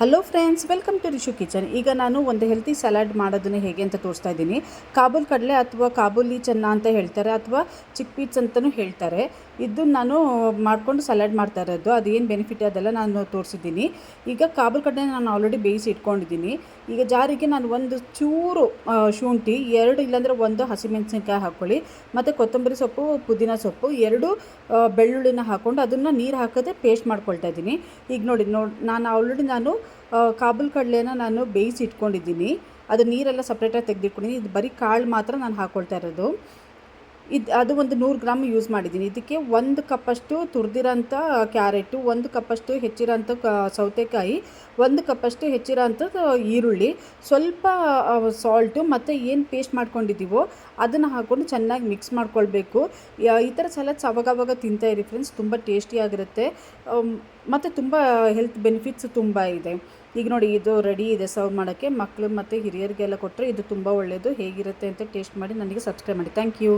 Hello friends welcome to Rishu kitchen ಈಗ ನಾನು ಒಂದು ಹೆಲ್ತಿ ಸಲಾಡ್ ಮಾಡೋದನ್ನು ಹೇಗೆ ಅಂತ ತೋರಿಸ್ತಾ ಇದ್ದೀನಿ. ಕಾಬೂಲ್ ಕಡಲೆ ಅಥವಾ ಕಾಬೂಲಿ ಚೆನ್ನ ಅಂತ ಹೇಳ್ತಾರೆ ಅಥವಾ ಚಿಕ್ ಪೀಟ್ಸ್ ಅಂತಲೂ ಹೇಳ್ತಾರೆ. ಇದು ನಾನು ಮಾಡಿಕೊಂಡು ಸಲಾಡ್ ಮಾಡ್ತಾ ಇರೋದು. ಅದೇನು ಬೆನಿಫಿಟ್ ಅದೆಲ್ಲ ನಾನು ತೋರಿಸಿದ್ದೀನಿ. ಈಗ ಕಾಬೂಲ್ ಕಡಲೆ ನಾನು ಆಲ್ರೆಡಿ ಬೇಯಿಸಿ ಇಟ್ಕೊಂಡಿದ್ದೀನಿ. ಈಗ ಜಾರಿಗೆ ನಾನು ಒಂದು ಚೂರು ಶುಂಠಿ, ಎರಡು ಇಲ್ಲಾಂದರೆ ಒಂದು ಹಸಿಮೆಣಸಿನ್ಕಾಯಿ ಹಾಕ್ಕೊಳ್ಳಿ ಮತ್ತು ಕೊತ್ತಂಬರಿ ಸೊಪ್ಪು, ಪುದೀನ ಸೊಪ್ಪು, ಎರಡು ಬೆಳ್ಳುಳ್ಳಿನ ಹಾಕ್ಕೊಂಡು ಅದನ್ನು ನೀರು ಹಾಕೋದೇ ಪೇಸ್ಟ್ ಮಾಡ್ಕೊಳ್ತಾ ಇದ್ದೀನಿ. ಈಗ ನೋಡಿ ನೋಡಿ ನಾನು ಆಲ್ರೆಡಿ ನಾನು ಕಾಬೂಲ್ ಕಡಲೆನ ನಾನು ಬೇಯಿಸಿ ಇಟ್ಕೊಂಡಿದ್ದೀನಿ ಅದು ನೀರೆಲ್ಲ ಸಪ್ರೇಟಾಗಿ ತೆಗೆದಿಟ್ಕೊಂಡಿದ್ದೀನಿ. ಇದು ಬರೀ ಕಾಳು ಮಾತ್ರ ನಾನು ಹಾಕ್ಕೊಳ್ತಾ ಇರೋದು. ಇದು ಅದು ಒಂದು ನೂರು ಗ್ರಾಮ್ ಯೂಸ್ ಮಾಡಿದ್ದೀನಿ. ಇದಕ್ಕೆ ಒಂದು ಕಪ್ಪಷ್ಟು ತುರಿದಿರೋಂಥ ಕ್ಯಾರೆಟು, ಒಂದು ಕಪ್ಪಷ್ಟು ಹೆಚ್ಚಿರೋಂಥ ಕ ಸೌತೆಕಾಯಿ, ಒಂದು ಕಪ್ಪಷ್ಟು ಹೆಚ್ಚಿರೋಂಥದ್ದು ಈರುಳ್ಳಿ, ಸ್ವಲ್ಪ ಸಾಲ್ಟು ಮತ್ತು ಏನು ಪೇಸ್ಟ್ ಮಾಡ್ಕೊಂಡಿದ್ದೀವೋ ಅದನ್ನು ಹಾಕ್ಕೊಂಡು ಚೆನ್ನಾಗಿ ಮಿಕ್ಸ್ ಮಾಡ್ಕೊಳ್ಬೇಕು. ಈ ಥರ ಸಲಾಡ್ಸ್ ಅವಾಗವಾಗ ಇರಿ ಫ್ರೆಂಡ್ಸ್, ತುಂಬ ಟೇಸ್ಟಿಯಾಗಿರುತ್ತೆ. ಮತ್ತು ತುಂಬ ಹೆಲ್ತ್ ಬೆನಿಫಿಟ್ಸ್ ತುಂಬ ಇದೆ. ಈಗ ನೋಡಿ, ಇದು ರೆಡಿ ಇದೆ ಸರ್ವ್ ಮಾಡೋಕ್ಕೆ. ಮಕ್ಕಳು ಮತ್ತು ಹಿರಿಯರಿಗೆಲ್ಲ ಕೊಟ್ಟರೆ ಇದು ತುಂಬ ಒಳ್ಳೆಯದು ಹೇಗಿರುತ್ತೆ ಅಂತ ಟೇಸ್ಟ್ ಮಾಡಿ ನನಗೆ ಸಬ್ಸ್ಕ್ರೈಬ್ ಮಾಡಿ. Thank you.